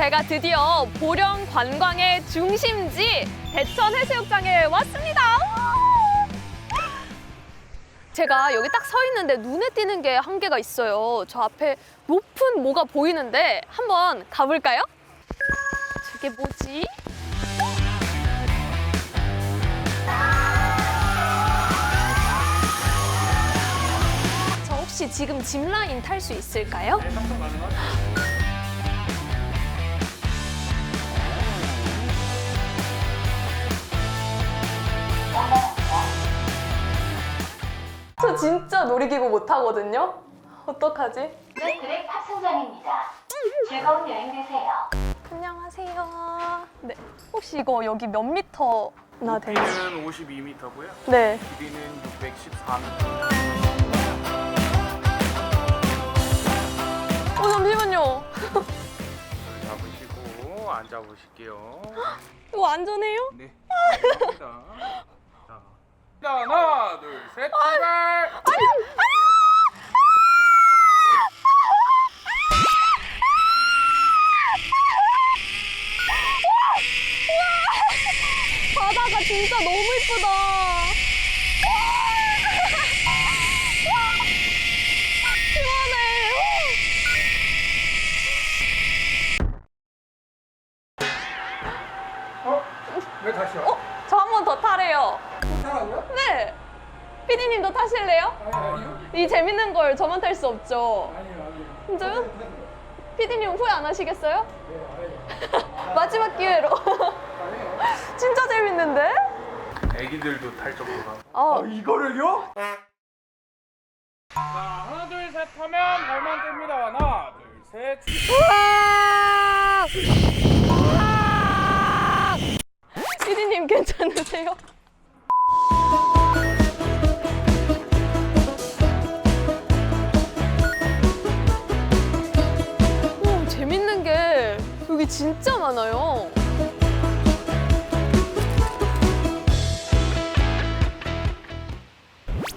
제가 드디어 보령 관광의 중심지 대천 해수욕장에 왔습니다. 제가 여기 딱 서 있는데 눈에 띄는 게 한 개가 있어요. 저 앞에 높은 뭐가 보이는데 한번 가볼까요? 저게 뭐지? 저 혹시 지금 짚라인 탈 수 있을까요? 저 진짜 놀이기구 못 타거든요. 어떡하지? 네, 탑승장입니다. 즐거운 여행 되세요. 안녕하세요. 네. 혹시 이거 여기 몇 미터나 되나요? 길이는 52m고요. 네. 길이는 614m. 어, 잠시만요. 잡으시고 앉아 보실게요. 이거 안전해요? 네. 감사합니다. 하나, 둘, 셋, 출발. 바다가 진짜 너무 이쁘다. 피디님도 타실래요? 이 재밌는 걸 저만 탈 수 없죠. 아니요, 아니요. 진짜요? 피디님 후회 안 하시겠어요? 마지막 기회로. 진짜 재밌는데? 애기들도 탈 정도라. 어. 이거를요? 자, 하나, 둘, 셋 하면 발만 뜹니다. 하나, 둘, 셋. 피디님 괜찮으세요? 진짜 많아요.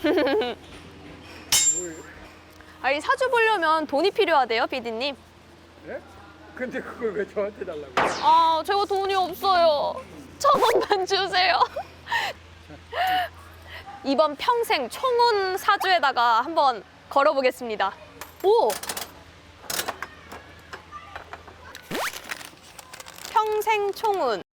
아니 사주 보려면 돈이 필요하대요, 피디님. 네? 근데 그걸 왜 저한테 달라고? 아, 제가 돈이 없어요. 천 원만 주세요. 이번 평생 총운 사주에다가 한번 걸어보겠습니다. 오! 평생 총운.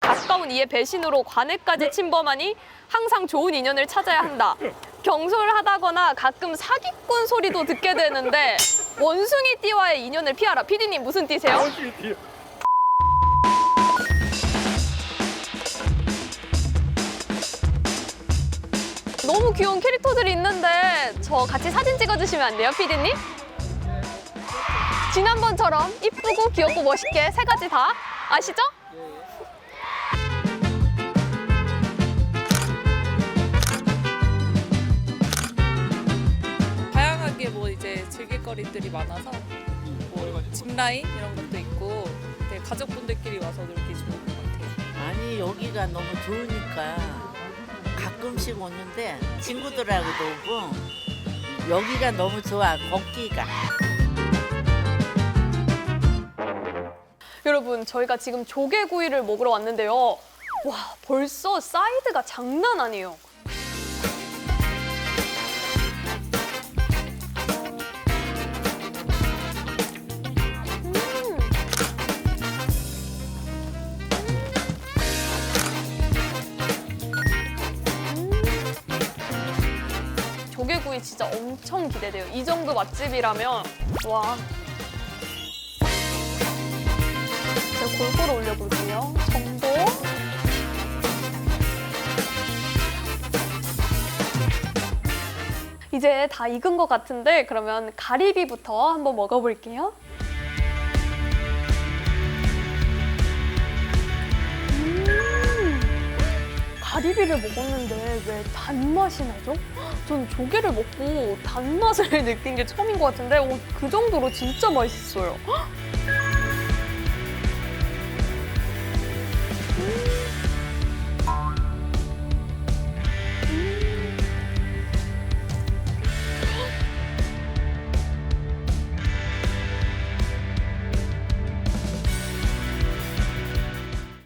가까운 이의 배신으로 관해까지 침범하니 항상 좋은 인연을 찾아야 한다. 경솔하다거나 가끔 사기꾼 소리도 듣게 되는데 원숭이 띠와의 인연을 피하라. 피디님 무슨 띠세요? 너무 귀여운 캐릭터들이 있는데 저 같이 사진 찍어주시면 안 돼요, 피디님? 지난번처럼 이쁘고 귀엽고 멋있게 세 가지 다 아시죠? 다양하게 뭐 이제 즐길 거리들이 많아서 뭐 짚라인 이런 것도 있고 되게 가족분들끼리 와서 놀기 좋은 것 같아요. 아니 여기가 너무 좋으니까 가끔씩 오는데 친구들하고도 오고 여기가 너무 좋아 걷기가 여러분, 저희가 지금 조개구이를 먹으러 왔는데요. 와, 벌써 사이드가 장난 아니에요. 음. 조개구이 진짜 엄청 기대돼요. 이 정도 맛집이라면 와 골고루 올려볼게요. 정도. 이제 다 익은 것 같은데 그러면 가리비부터 한번 먹어볼게요. 음, 가리비를 먹었는데 왜 단맛이 나죠? 전 조개를 먹고 단맛을 느낀 게 처음인 것 같은데 어, 그 정도로 진짜 맛있어요. Bye.